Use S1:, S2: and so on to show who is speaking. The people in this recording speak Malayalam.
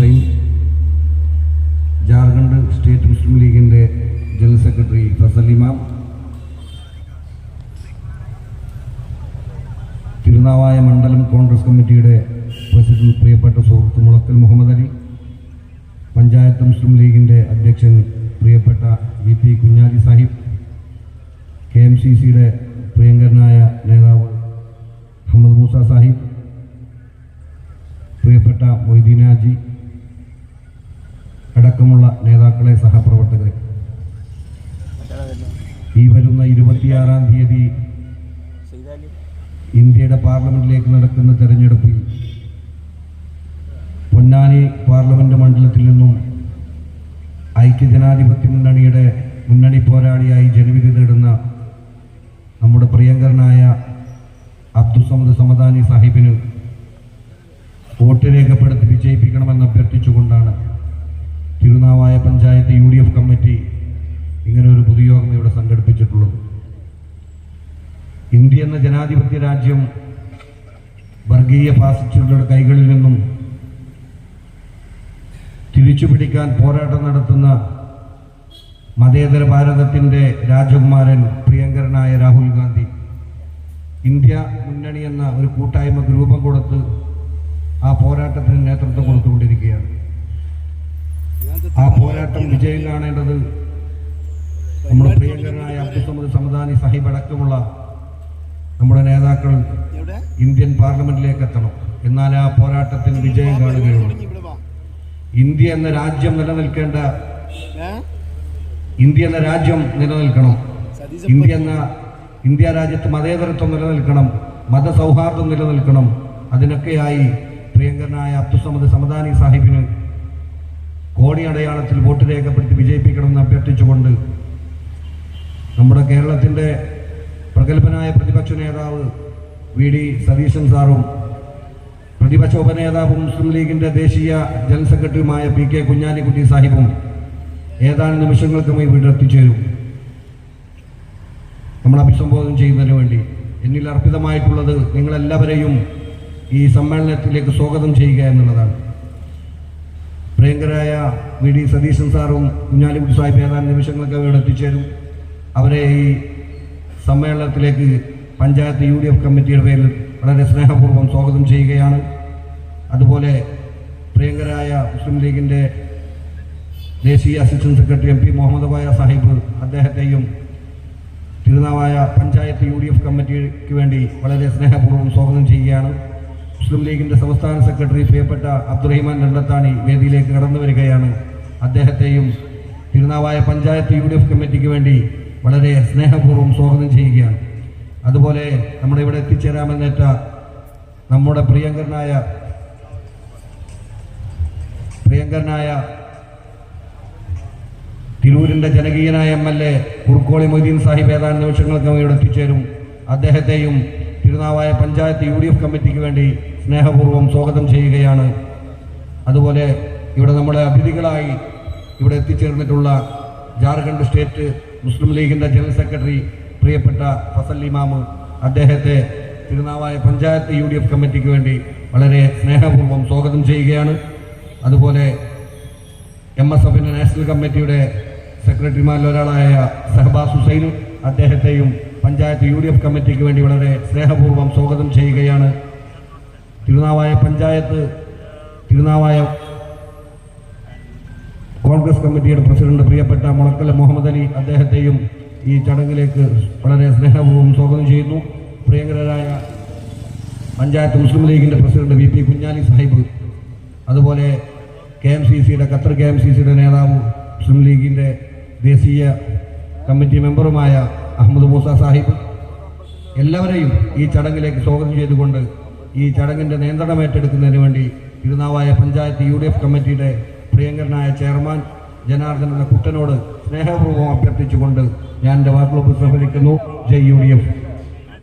S1: ഹുസൈൻ ജാർഖണ്ഡ് സ്റ്റേറ്റ് മുസ്ലിം ലീഗിന്റെ ജനറൽ സെക്രട്ടറി ഫസൽ ഇമാം. തിരുനാവായ മണ്ഡലം കോൺഗ്രസ് കമ്മിറ്റിയുടെ പ്രസിഡന്റ് പ്രിയപ്പെട്ട സുഹൃത്ത് മുളക്കൽ മുഹമ്മദ് അലി. പഞ്ചായത്ത് മുസ്ലിം ലീഗിന്റെ അധ്യക്ഷൻ പ്രിയപ്പെട്ട V P Kunhali Sahib. K M C സിയുടെ പ്രിയങ്കരനായ നേതാവ് അഹമ്മദ് മൂസ സാഹിബ്. പ്രിയപ്പെട്ട മൊയ്തീനാജി നേതാക്കളെ സഹപ്രവർത്തകരെ. ഈ വരുന്ന ഇരുപത്തിയാറാം തീയതി ഇന്ത്യയുടെ പാർലമെന്റിലേക്ക് നടക്കുന്ന തെരഞ്ഞെടുപ്പിൽ പൊന്നാനി പാർലമെന്റ് മണ്ഡലത്തിൽ നിന്നും ഐക്യജനാധിപത്യ മുന്നണിയുടെ മുന്നണി പോരാളിയായി ജനവിധി നേടുന്ന നമ്മുടെ പ്രിയങ്കരനായ അബ്ദുസമദ് സമദാനി സാഹിബിന് വോട്ട് രേഖപ്പെടുത്തി വിജയിപ്പിക്കണമെന്ന് അഭ്യർത്ഥിച്ചുകൊണ്ടാണ് Tirunavaya panchayat U D F committee ഇങ്ങനെ പൊതുയോഗം ഇവിടെ സംഘടിപ്പിച്ചിട്ടുള്ളത് ഇന്ത്യ എന്ന ജനാധിപത്യ രാജ്യം വർഗീയ ഫാസിസ്റ്റുകളുടെ കൈകളിൽ നിന്നും തിരിച്ചുപിടിക്കാൻ പോരാട്ടം നടത്തുന്ന മതേതര ഭാരതത്തിന്റെ രാജകുമാരൻ പ്രിയങ്കരനായ രാഹുൽ ഗാന്ധി ഇന്ത്യ മുന്നണി എന്ന ഒരു കൂട്ടായ്മ രൂപം കൊടുത്ത് ആ പോരാട്ടത്തിന് നേതൃത്വം കൊടുത്തുകൊണ്ടിരിക്കുകയാണ്. ആ പോരാട്ടം വിജയം കാണേണ്ടത് നമ്മുടെ പ്രിയങ്കരനായ അബ്ദുസമദ് സമദാനി സാഹിബ് അടക്കമുള്ള നമ്മുടെ നേതാക്കൾ ഇന്ത്യൻ പാർലമെന്റിലേക്ക് എത്തണം. എന്നാൽ ആ പോരാട്ടത്തിന് വിജയം കാണുകയുള്ളൂ. ഇന്ത്യ എന്ന രാജ്യം നിലനിൽക്കേണ്ട ഇന്ത്യ എന്ന രാജ്യം നിലനിൽക്കണം. ഇന്ത്യ എന്ന ഇന്ത്യ രാജ്യത്ത് മതേതരത്വം നിലനിൽക്കണം മതസൗഹാർദ്ദം നിലനിൽക്കണം. അതിനൊക്കെയായി പ്രിയങ്കരനായ അബ്ദുസമദ് സമദാനി സാഹിബിന് കോടി അടയാളത്തിൽ വോട്ട് രേഖപ്പെടുത്തി വിജയിപ്പിക്കണമെന്ന് അഭ്യർത്ഥിച്ചുകൊണ്ട് നമ്മുടെ കേരളത്തിന്റെ പ്രഗത്ഭനായ പ്രതിപക്ഷ നേതാവ് വി ഡി സതീശൻ സാറും പ്രതിപക്ഷ ഉപനേതാവും മുസ്ലിം ലീഗിന്റെ ദേശീയ ജനറൽ സെക്രട്ടറിയുമായ പി കെ കുഞ്ഞാലിക്കുട്ടി സാഹിബും ഏതാനും നിമിഷങ്ങൾക്കുമായി ഇവിടെ എത്തിച്ചേരും നമ്മൾ അഭിസംബോധന ചെയ്യുന്നതിന് വേണ്ടി എന്നിൽ അർപ്പിതമായിട്ടുള്ളത് നിങ്ങളെല്ലാവരെയും ഈ സമ്മേളനത്തിലേക്ക് സ്വാഗതം ചെയ്യുക എന്നുള്ളതാണ്. പ്രിയങ്കരായ വി ഡി സതീശൻ സാറും കുഞ്ഞാലിക്കുട്ടി സാഹിബ് ഏതാനും നിമിഷങ്ങൾക്ക് ഇവിടെ എത്തിച്ചേരും അവരെ ഈ സമ്മേളനത്തിലേക്ക് പഞ്ചായത്ത് യു ഡി എഫ് കമ്മിറ്റിയുടെ പേരിൽ വളരെ സ്നേഹപൂർവം സ്വാഗതം ചെയ്യുകയാണ്. അതുപോലെ പ്രിയങ്കരായ മുസ്ലിം ലീഗിന്റെ ദേശീയ assistant secretary M P Muhammad Baya Sahib അദ്ദേഹത്തെയും Tirunavaya panchayat U D F കമ്മിറ്റിക്ക് വേണ്ടി വളരെ സ്നേഹപൂർവം സ്വാഗതം ചെയ്യുകയാണ്. മുസ്ലിം ലീഗിന്റെ സംസ്ഥാന സെക്രട്ടറി പ്രിയപ്പെട്ട അബ്ദുറഹിമാൻ രണ്ടത്താണി വേദിയിലേക്ക് കടന്നു വരികയാണ്. അദ്ദേഹത്തെയും Tirunavaya panchayat U D F കമ്മിറ്റിക്ക് വേണ്ടി വളരെ സ്നേഹപൂർവം സ്വാഗതം ചെയ്യുകയാണ്. അതുപോലെ നമ്മുടെ ഇവിടെ എത്തിച്ചേരാമെന്നേറ്റ നമ്മുടെ പ്രിയങ്കരനായ പ്രിയങ്കരനായ തിരൂരിന്റെ ജനകീയനായ M L A Kurukkoli Moideen Sahib ഏതാനും നിമിഷങ്ങൾക്ക് ഇവിടെ എത്തിച്ചേരും. അദ്ദേഹത്തെയും Tirunavaya panchayat U D F കമ്മിറ്റിക്ക് വേണ്ടി സ്നേഹപൂർവം സ്വാഗതം ചെയ്യുകയാണ്. അതുപോലെ ഇവിടെ നമ്മുടെ അതിഥികളായി ഇവിടെ എത്തിച്ചേർന്നിട്ടുള്ള ജാർഖണ്ഡ് സ്റ്റേറ്റ് മുസ്ലിം ലീഗിന്റെ ജനറൽ സെക്രട്ടറി പ്രിയപ്പെട്ട ഫസൽ ഇമാമ് അദ്ദേഹത്തെ Tirunavaya panchayat U D F കമ്മിറ്റിക്ക് വേണ്ടി വളരെ സ്നേഹപൂർവം സ്വാഗതം ചെയ്യുകയാണ്. അതുപോലെ എം എസ് എഫിന്റെ നാഷണൽ കമ്മിറ്റിയുടെ സെക്രട്ടറിമാരിൽ ഒരാളായ സഹബാസ് ഹുസൈൻ അദ്ദേഹത്തെയും പഞ്ചായത്ത് യു ഡി എഫ് കമ്മിറ്റിക്ക് വേണ്ടി വളരെ സ്നേഹപൂർവം സ്വാഗതം ചെയ്യുകയാണ്. തിരുനാവായ പഞ്ചായത്ത് തിരുനാവായ കോൺഗ്രസ് കമ്മിറ്റിയുടെ പ്രസിഡന്റ് പ്രിയപ്പെട്ട മുളക്കല മുഹമ്മദ് അലി അദ്ദേഹത്തെയും ഈ ചടങ്ങിലേക്ക് വളരെ സ്നേഹപൂർവം സ്വാഗതം ചെയ്യുന്നു. പ്രിയങ്കരായ പഞ്ചായത്ത് മുസ്ലിം ലീഗിന്റെ president V P Kunhali Sahib അതുപോലെ കെ എം സി സിയുടെ ഖത്തർ കെ എം സി സിയുടെ നേതാവ് മുസ്ലിം ലീഗിന്റെ ദേശീയ കമ്മിറ്റി മെമ്പറുമായ അഹമ്മദ് മൂസ സാഹിബ് എല്ലാവരെയും ഈ ചടങ്ങിലേക്ക് സ്വാഗതം ചെയ്തുകൊണ്ട് ഈ ചടങ്ങിന്റെ നിയന്ത്രണം ഏറ്റെടുക്കുന്നതിന് വേണ്ടി തിരുനാവായ പഞ്ചായത്ത് യു കമ്മിറ്റിയുടെ പ്രിയങ്കരനായ ചെയർമാൻ ജനാർദ്ദനന്റെ കുട്ടനോട് സ്നേഹപൂർവം അഭ്യർത്ഥിച്ചുകൊണ്ട് ഞാൻ എന്റെ വാക്കുകൾ ഉപസംഹരിക്കുന്നു ജയ് യു ഡി എഫ്.